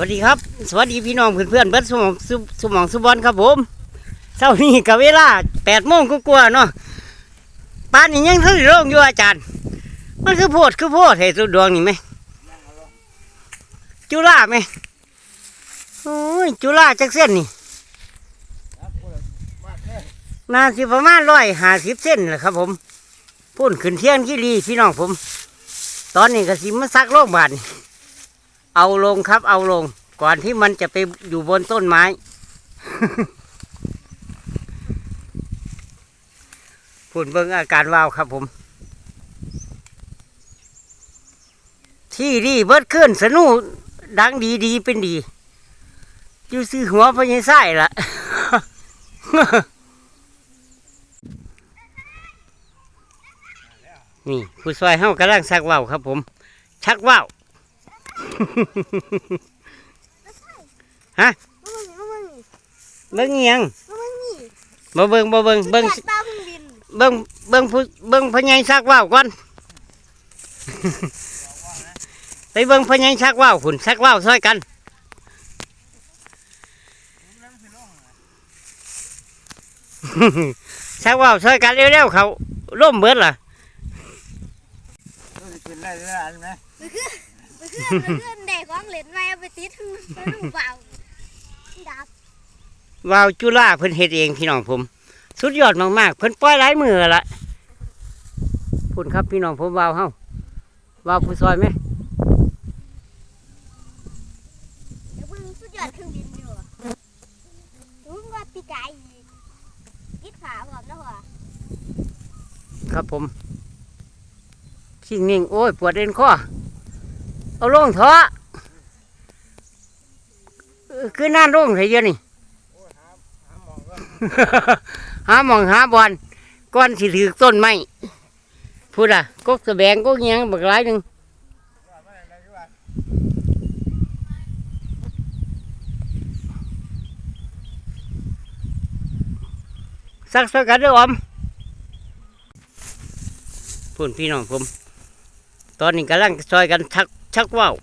วัสดีครับ สวัสดีพี่น้องเพื่อนๆเบิร์ดสมองสมองสุบอลครับผมเช้านี้กับเวลาแปดโมงก็กลัวเนาะป้านนี้ยังเท่าโรงอยู่อาจารย์ มันคือโพดคือโพดเหตุดวงนี่ไหมจุฬาไหมโอ้ยจุฬาจักเส้นนี่นาสิประมาณร้อยห้าสิบเส้นแหละครับ ผมพุ่นขึ้นเที่ยงที่รีพี่น้องผม ตอนนี้ก็สิมาซักโรงพยาบาล เอาลงครับ เอาลง ก่อนที่มันจะไปอยู่บนต้นไม้พูดเบิ่งอาการวาวครับผม ที่ดีเบิดขึ้นสนุดังดีดีเป็นดี อยู่ซื้อหัวพญายไส้ละนี่ผู้ซอยเฮากำลังซักว่าวครับผม ชักว่าว ฮะมาเบิ่งนี่มาเบิ่งนี่เบิ่งอิหยังมาเบิ่งนี่บ่เบิ่งบ่เบิ่งเบิ่งแปดตาเพิ่งบินเบิ่งเบิ่งผู้เบิ่งพญายชักว่าวก่อนไปเบิ่งพญายชักว่าวหุ่นชักว่าวซอยกันชักว่าวซอยกันเร็วๆเขาล่มเบิดล่ะรู้สึก เป็นได้หรือเปล่าไหมไปขึ้นไปขึ้นไปขึ้นเด็กของเล่นไว้เอาไปติดไปดูเปล่าดับว่าวจุฬาเพิ่นเฮ็ดเองพี่น้องผม สุดยอดมากๆเพิ่นปล่อยหลายมือละพุ่นครับพี่น้องผมว่าวเฮาว่าวผู้ซอยไหมเดี๋ยวเบิ่งสุดยอดเครื่องบินอยู่รู้ว่าปีกายอีกติดขาพร้อมนะหัวครับผมชิงนิ่งโอ้ยปวดเอ็นคอ เอาลงเถอะเออคือนั่นลงเถอะเดี๋ยอะนี่หาหมองก็หาหมองหาบอลก้อนสิถือต้นไม้พูดอะกกสะแบงกกเงียงบักหลายหนึ่งว่าไม่อะไรที่ว่าสักสักกันเด้อออมพูดพี่น้องผม ตอนนี้กำลังซอยกันชัก ชักว่าว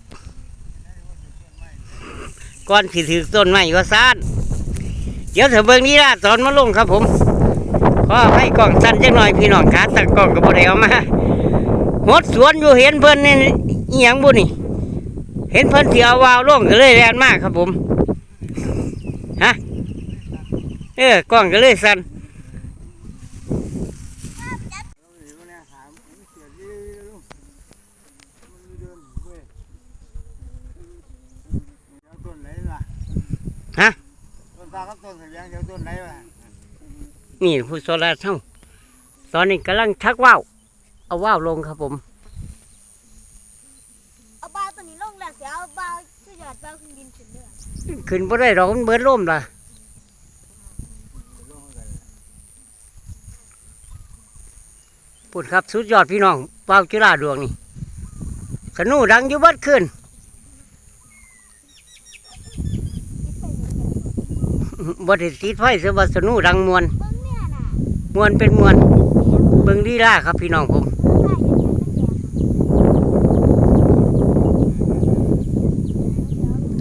ก้อนสิถือต้นไม้ว่าซ่านเดี๋ยวเถอะเบิ่งนี้ล่ะตอนมาลงครับผมขอให้กล้องสั้นจังหน่อยพี่น้องขาตั้งกล้องก็บ่ได้เอามาหดสวนอยู่เห็นเพิ่นนี่อีหยังบุนี่ เห็นเพิ่นเสียววาวล่งก็เลยแรงมากครับผมฮะเออกล้องก็เลยสั้น อยู่บนเนี่ยหาเสียดีลูกมันเดินเว้ยเดี๋ยวต้นไหนล่ะ ฮะต้นตากับต้นสัญญางเดี๋ยวต้นไหนวะนี่ผู้โซลาร์เท่าตอนนี้กำลังชักว่าวเอาว่าวลงครับผม เอาเบาตัวนี้ลงแล้วเสียเอาเบาสุดยอดเบาเครื่องบินขึ้นเด้อขึ้นบ่ได้ดอกมันเบิดล่มล่ะลงกันพูดครับสุดยอดพี่น้องว่าวจุฬาดวงนี่สนูดังอยู่เบัดขึ้น บ่ได้ติดไฟเสือว่าสนูดังมวนเบิ่งเนี่ยน่ะมวนเป็นมวนเบิ่งดีล่าครับพี่น้องผม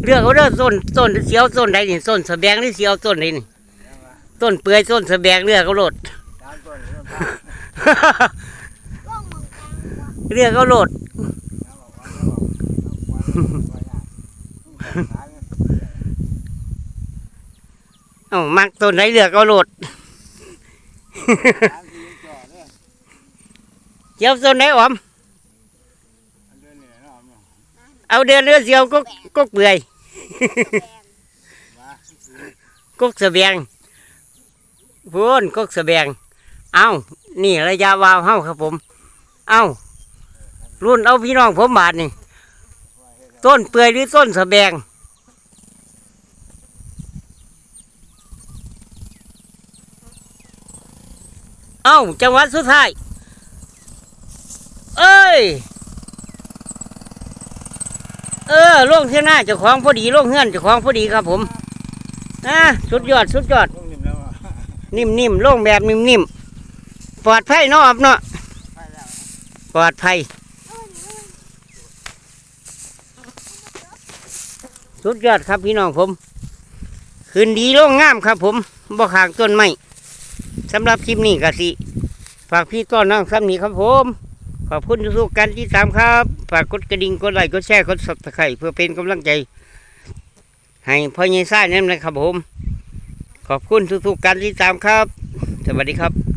เลือกเอาเด้อต้นต้นเสียวต้นใดนี่ต้นสะแบงหรือเสียวต้นใดนี่ต้นเปื่อยต้นสะแบงเลือกเอาโลดตามต้นเริ่มตามล่องมองกลางว่ะเลือกเอาโลด แล้วบอกว่าแล้วบอกว่าแล้วบอกว่า เอามักต้นไหนเหลือกเอาโลดตามที่จ่อเนี่ยวต้นไหนออม เอาเดือนเรือเสียวก็ก็เปื่อยแดงว่ากุกสะแบงพูนกุกสะแบงเอ้า นี่ระยะวาวเฮาครับผม เอ้า รุ่นเอาพี่น้องผมบาทนี่ ต้นเปื่อยหรือต้นสะแบง เอ้าจังหวัดสุดท้าย เอ้ย เออลงเที่ยงหน้าเจ้าของพอดีลงเฮือนเจ้าของพอดีครับผมอ่าสุดยอดสุดยอดลงนิ่มแล้วอะนิ่มๆโล่งแบบนิ่มๆปลอดภัยเนาะครับเนาะไปแล้วปลอดภัยเอาอันนี้เอาอันนี้สุดยอดครับพี่น้องผม คืนดีโล่งงามครับผมบ่ขางต้นไม้ สำหรับคลิปนี้กสิ ฝากพี่ต้อนน้องซ้ำนี้ครับผม ขอบคุณทุกการที่ตามครับ ฝากกดกระดิ่งกดไลค์กดแชร์กดสับตะไคร้เพื่อเป็นกำลังใจ ให้พ่อใหญ่ซ่านั่นนะครับผม ขอบคุณทุกๆการที่ตามครับ สวัสดีครับ